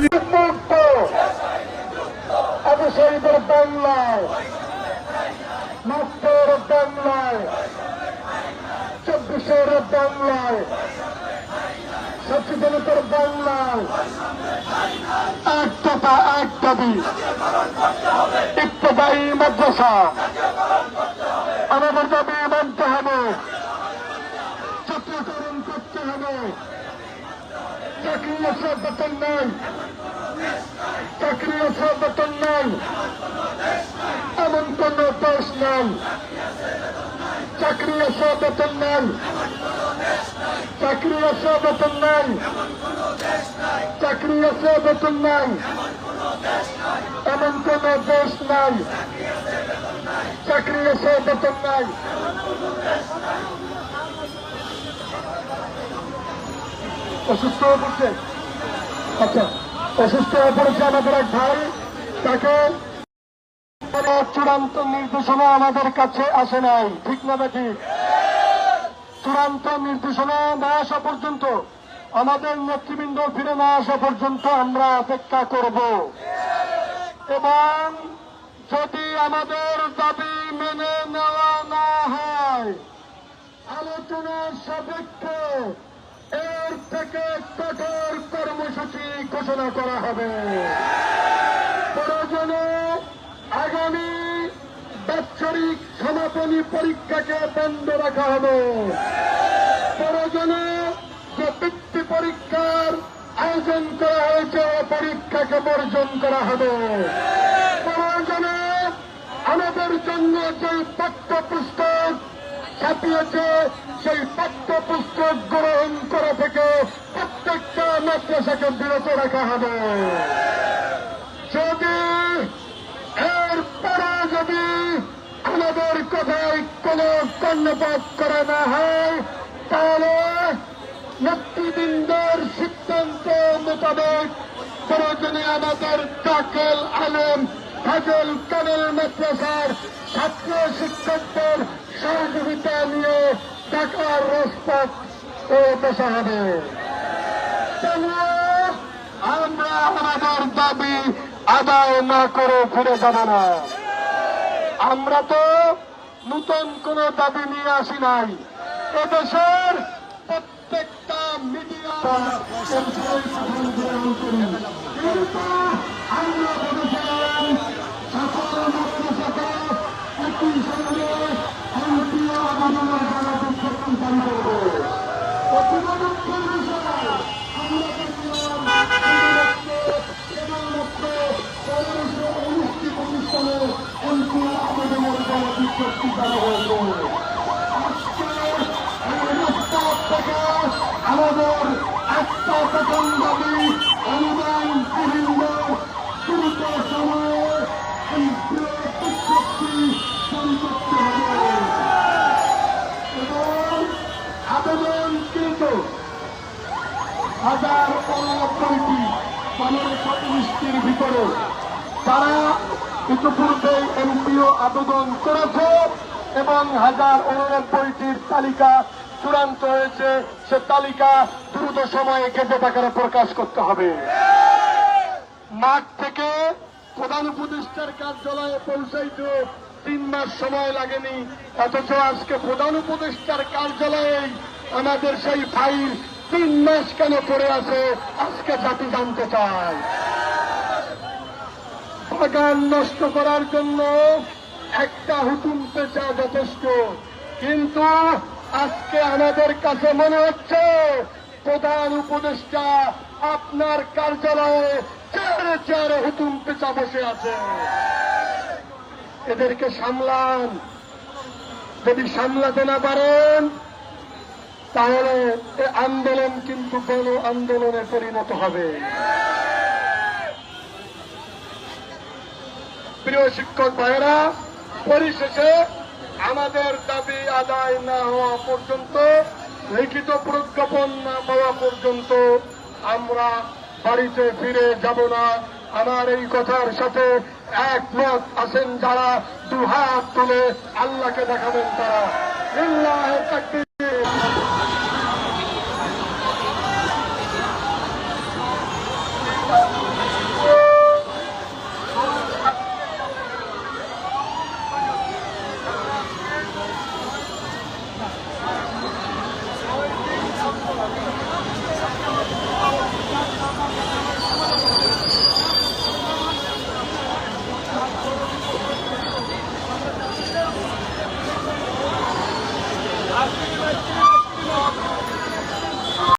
মুক্ত অবসরীদের বাংলায় মাস্টার বাংলায় চব্বিশের বাংলায় সচেতনতার বাংলায় এক কথা এক দাবি ইত্তেদায়ী মাদ্রাসা আমাদের দাবি মানতে হবে চক্রকরণ করতে হবে চাকরি আছে বেতন নাই চাকরি আছে বেতন নাই এমন কোন দেশ নাই চাকরি আছে বেতন নাই চাকরি আছে বেতন নাই চাকরি আছে বেতন নাই এমন কোন দেশ নাই চাকরি আছে বেতন নাই অসুস্থ হয়ে পড়ছে। আচ্ছা অসুস্থ হয়ে পড়েছে আমাদের এক ভাই। তাকে চূড়ান্ত নির্দেশনা আমাদের কাছে আসে নাই। ঠিক না নাকি? চূড়ান্ত নির্দেশনা না আসা পর্যন্ত আমাদের নেতৃবৃন্দ ফিরে না আসা পর্যন্ত আমরা অপেক্ষা করব। এবং যদি আমাদের দাবি মেনে নেওয়া না হয়, আলোচনার সাপেক্ষে থেকে কঠোর কর্মসূচি ঘোষণা করা হবে। প্রয়োজনে আগামী বাৎসরিক সমাপনী পরীক্ষাকে বন্ধ রাখা হবে। প্রয়োজনে যে পরীক্ষার আয়োজন করা হয়েছে পরীক্ষাকে বর্জন করা হবে। প্রয়োজনে আমাদের জন্য যে পাঠ্যপুস্তক ছাপিয়েছে সেই পাঠ্যপুস্তক গ্রহণ করা থেকে প্রত্যেকটা মাদ্রাসাকে বিরত রাখা হবে। যদি এরপরে যদি আমাদের কথায় কোন কর্ণপাত করা না হয়, তাহলে নেতৃবৃন্দের সিদ্ধান্ত মোতাবেক প্রয়োজনে আমাদের কাকেল আলম, ফাজল কানেল মাদ্রাসার ছাত্র শিক্ষকদের সহযোগিতা নিয়ে হবে তবুও আমরা আমাদের দাবি আদায় না করে ফিরে যাব না। আমরা তো নতুন কোন দাবি নিয়ে আসি নাই। এদেশের প্রত্যেকটা মিডিয়া বিজ্ঞপ্তি চালু হয়েছে এই আমাদের একটা প্রথম দাবি অনুদান বিভিন্ন দ্রুত সময়ে ভিতরে তারা ইতিপূর্বে এমপিও আবেদন করেছে এবং হাজার উননব্বইটির তালিকা চূড়ান্ত হয়েছে। সে তালিকা দ্রুত সময়ে গেজেট আকারে প্রকাশ করতে হবে। মাঠ থেকে প্রধান উপদেষ্টার কার্যালয়ে পৌঁছাইতে তিন মাস সময় লাগেনি। অথচ আজকে প্রধান উপদেষ্টার কার্যালয়ে আমাদের সেই ফাইল তিন মাস কেন পড়ে আছে, আজকে জাতি জানতে চায়। বাগান নষ্ট করার জন্য একটা হুতুম পেঁচা যথেষ্ট, কিন্তু আজকে আমাদের কাছে মনে হচ্ছে প্রধান উপদেষ্টা আপনার কার্যালয়ে চেয়ারে চেয়ারে হুতুম পেঁচা বসে আছে। এদেরকে সামলান। যদি সামলাতে না পারেন, তাহলে এ আন্দোলন কিন্তু গণ আন্দোলনে পরিণত হবে। প্রিয় শিক্ষক ভাইয়েরা পরিশেষে আমাদের দাবি আদায় না হওয়া পর্যন্ত, লিখিত প্রজ্ঞাপন না পাওয়া পর্যন্ত আমরা বাড়িতে ফিরে যাব না আমার এই কথার সাথে একমত আছেন যারা দুহাত তুলে আল্লাহকে দেখাবেন তারা।